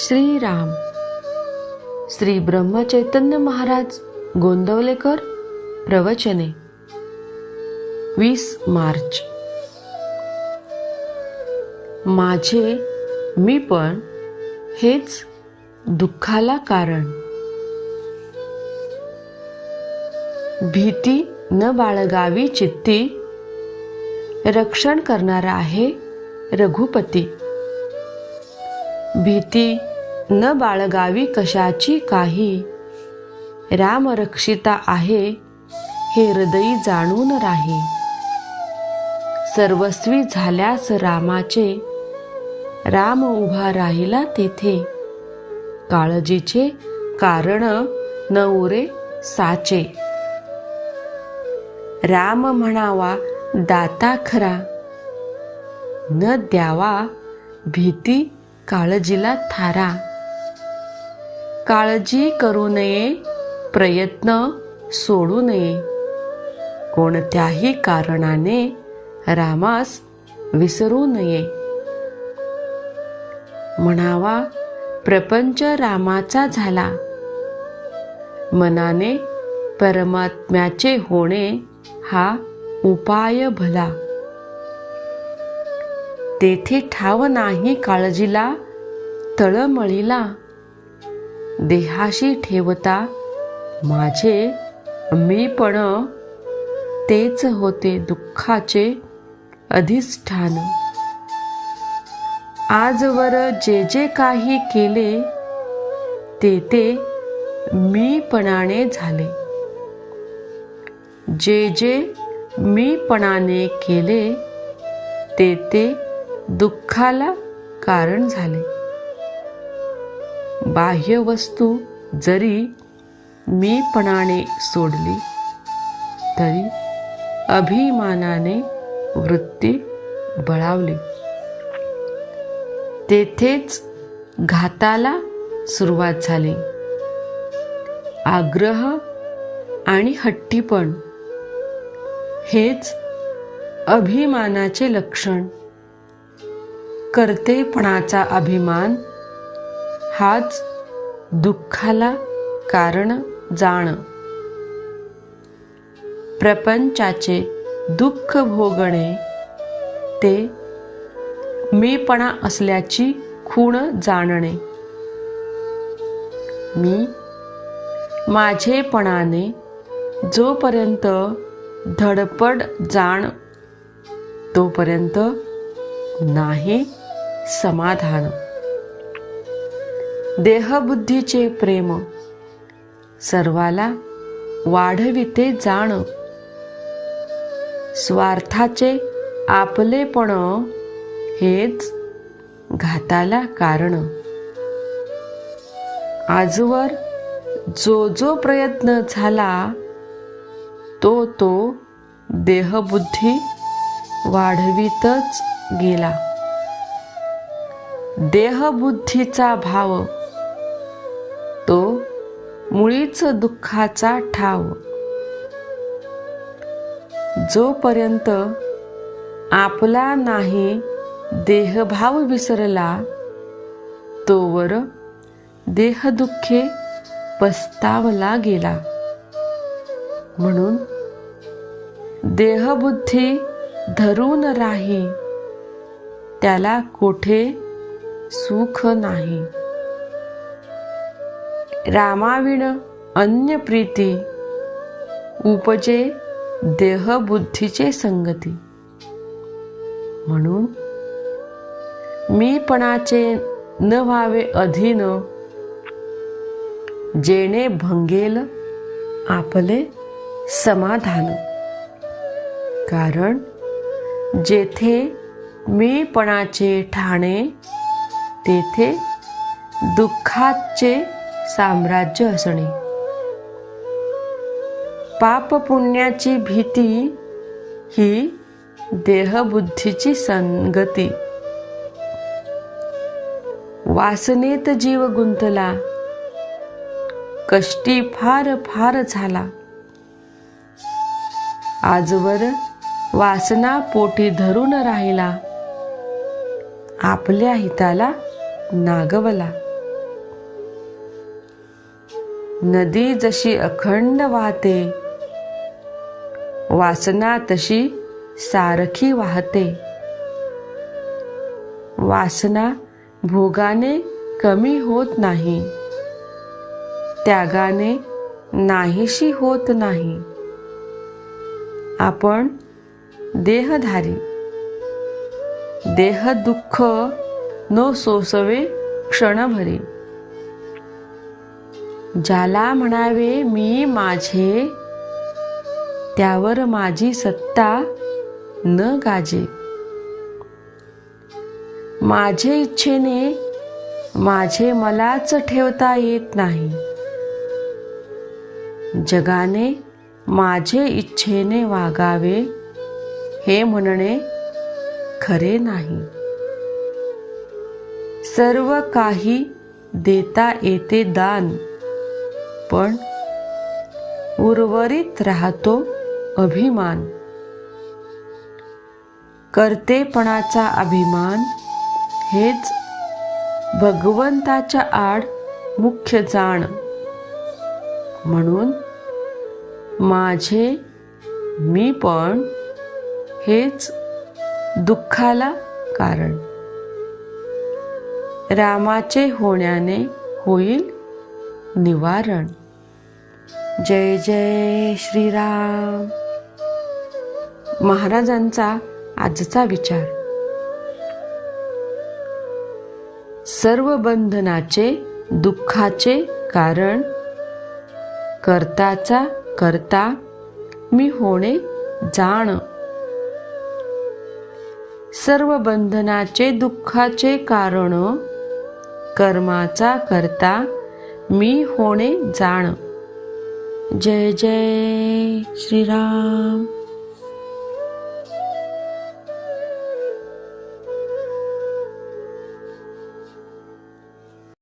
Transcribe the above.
श्रीराम. श्री ब्रह्मचैतन्य महाराज गोंदवलेकर प्रवचने. वीस मार्च. माझे मी पण हेच दुःखाला कारण. भीती न बाळगावी चित्ती रक्षण करणारा आहे रघुपती. भीती न बाळगावी कशाची काही. राम रक्षिता आहे हे हृदयी जाणून राही. सर्वस्वी झाल्यास रामाचे राम उभा राहिला तेथे. काळजीचे कारण न उरे साचे. राम म्हणावा दाता खरा. न द्यावा भीती काळजीला थारा. काळजी करू नये प्रयत्न सोडू नये. कोणत्याही कारणाने रामास विसरू नये. म्हणावा प्रपंच रामाचा झाला. मनाने परमात्म्याचे होणे हा उपाय भला. तेथे ठाव नाही काळजीला तळमळीला. देहाशी ठेवता माझे मी पण तेच होते दुःखाचे अधिष्ठान. आजवर जे जे काही केले ते ते मीपणाने झाले. जे जे मीपणाने केले ते ते दुःखाला कारण झाले. बाह्य वस्तू जरी मीपणाने सोडली तरी अभिमानाने वृत्ती बळावली. तेथेच घाताला सुरुवात झाली. आग्रह आणि हट्टीपण हेच अभिमानाचे लक्षण. कर्तेपणाचा अभिमान हाच दुःखाला कारण जाण. प्रपंचाचे दुःख भोगणे ते मीपणा असल्याची खूण जाणणे. मी माझेपणाने जोपर्यंत धडपड जाण तोपर्यंत नाही समाधान. देहबुद्धीचे प्रेम. सर्वाला वाढविते जाण. स्वार्थाचे आपलेपण हेच घाताला कारण. आजवर जो जो प्रयत्न झाला तो तो देहबुद्धी वाढवीतच गेला. देहबुद्धीचा भाव तो मुळीच दुःखाचा ठाव. जोपर्यंत आपला नाही देहभाव विसरला तोवर देहदुःखे पस्तावला गेला. म्हणून देहबुद्धी धरून राही त्याला कोठे सुख नाही. रामाविण अन्य प्रीती उपजे देहबुद्धीचे संगती. म्हणून मीपणाचे न व्हावे अधीन जेणे भंगेल आपले समाधान. कारण जेथे मीपणाचे ठाणे तेथे दुःखाचे साम्राज्य असणे. पाप पुण्याची भीती ही देहबुद्धीची संगती. वासनेत जीव गुंतला कष्टी फार फार झाला. आजवर वासना पोटी धरून राहिला आपल्या हिताला नागवला. नदी जशी अखंड वाहते वासना तशी सारखी वाहते. वासना भोगाने कमी होत नाही त्यागाने नाहीशी होत नाही. आपण देहधारी देह दुःख नो सोसवे क्षणभरी. ज्याला म्हणावे मी माझे त्यावर माझी सत्ता न गाजे. माझे इच्छेने माझे मलाच ठेवता येत नाही. जगाने माझे इच्छेने वागावे हे म्हणणे खरे नाही. सर्व काही देता येते दान. पण उर्वरित राहतो अभिमान. कर्तेपणाचा अभिमान हेच भगवंताच्या आड मुख्य जाण. म्हणून माझे मी पण हेच दुःखाला कारण. रामाचे होण्याने होईल निवारण. जय जय श्रीराम. महाराजांचा आजचा विचार. सर्व बंधनाचे दुःखाचे कारण करताचा करता मी होणे जाण. सर्व बंधनाचे दुःखाचे कारण कर्माचा करता मी होणे जाण. जय जय श्रीराम।